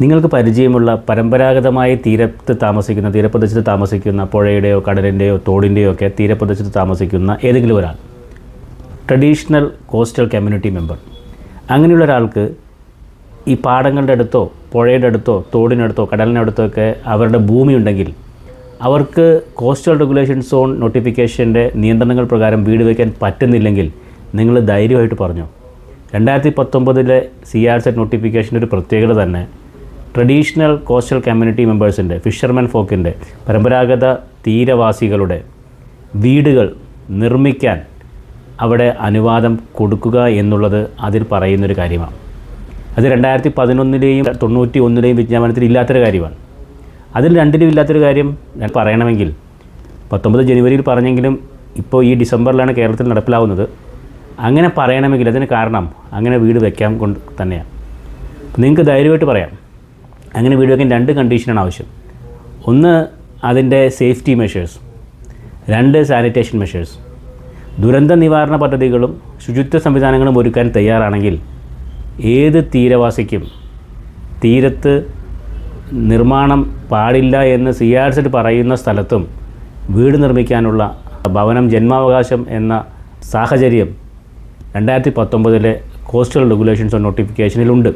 നിങ്ങൾക്ക് പരിചയമുള്ള പരമ്പരാഗതമായി തീരത്ത് താമസിക്കുന്ന തീരപ്രദേശത്ത് താമസിക്കുന്ന പുഴയുടെയോ കടലിന്റെയോ തോടിന്റെയോ ഒക്കെ തീരപ്രദേശത്ത് താമസിക്കുന്ന ഏതെങ്കിലും ഒരാൾ. Traditional coastal community member. അങ്ങനെയുള്ള ഒരാൾക്ക് ഈ പാടങ്ങളുടെ അടുത്തോ പുഴയുടെ അടുത്തോ തോടിനടുത്തോ കടലിനടുത്തോ ഒക്കെ അവരുടെ ഭൂമി ഉണ്ടെങ്കിൽ അവർക്ക് കോസ്റ്റൽ റെഗുലേഷൻ സോൺ നോട്ടിഫിക്കേഷന്റെ നിയന്ത്രണങ്ങൾ പ്രകാരം വീട് വയ്ക്കാൻ പറ്റുന്നില്ലെങ്കിൽ നിങ്ങൾ ധൈര്യമായിട്ട് പറഞ്ഞു. രണ്ടായിരത്തി പത്തൊമ്പതിലെ സി ആർ സെറ്റ് നോട്ടിഫിക്കേഷന്റെ ഒരു പ്രത്യേകത തന്നെ ട്രഡീഷണൽ കോസ്റ്റൽ കമ്മ്യൂണിറ്റി മെമ്പേഴ്സിന്റെ ഫിഷർമാൻ ഫോക്കിന്റെ പരമ്പരാഗത തീരവാസികളുടെ വീടുകൾ നിർമ്മിക്കാൻ അവിടെ അനുവാദം കൊടുക്കുക എന്നുള്ളത് അതിൽ പറയുന്നൊരു കാര്യമാണ്. അത് രണ്ടായിരത്തി പതിനൊന്നിലെയും തൊണ്ണൂറ്റി ഒന്നിലെയും വിജ്ഞാപനത്തിൽ ഇല്ലാത്തൊരു കാര്യമാണ്. അതിൽ രണ്ടിലും ഇല്ലാത്തൊരു കാര്യം ഞാൻ പറയണമെങ്കിൽ പത്തൊമ്പത് ജനുവരിയിൽ പറഞ്ഞെങ്കിലും ഇപ്പോൾ ഈ ഡിസംബറിലാണ് കേരളത്തിൽ നടപ്പിലാവുന്നത്. അങ്ങനെ പറയണമെങ്കിൽ അതിന് കാരണം അങ്ങനെ വീട് വയ്ക്കാൻ കൊണ്ട് തന്നെയാണ്. നിങ്ങൾക്ക് ധൈര്യമായിട്ട് പറയാം. അങ്ങനെ വീട് വെക്കാൻ രണ്ട് കണ്ടീഷനാണ് ആവശ്യം. ഒന്ന് അതിന്റെ സേഫ്റ്റി മെഷേഴ്സ് രണ്ട് സാനിറ്റേഷൻ മെഷേഴ്സ് ദുരന്ത നിവാരണ പദ്ധതികളും ശുചിത്വ സംവിധാനങ്ങളും ഒരുക്കാൻ തയ്യാറാണെങ്കിൽ ഏത് തീരവാസിക്കും തീരത്ത് നിർമ്മാണം പാടില്ല എന്ന് സി ആർ സെറ്റ് പറയുന്ന സ്ഥലത്തും വീട് നിർമ്മിക്കാനുള്ള ഭവനം ജന്മാവകാശം എന്ന സാഹചര്യം രണ്ടായിരത്തി പത്തൊമ്പതിലെ കോസ്റ്റൽ റെഗുലേഷൻസ് ഓൺ നോട്ടിഫിക്കേഷനിലുണ്ട്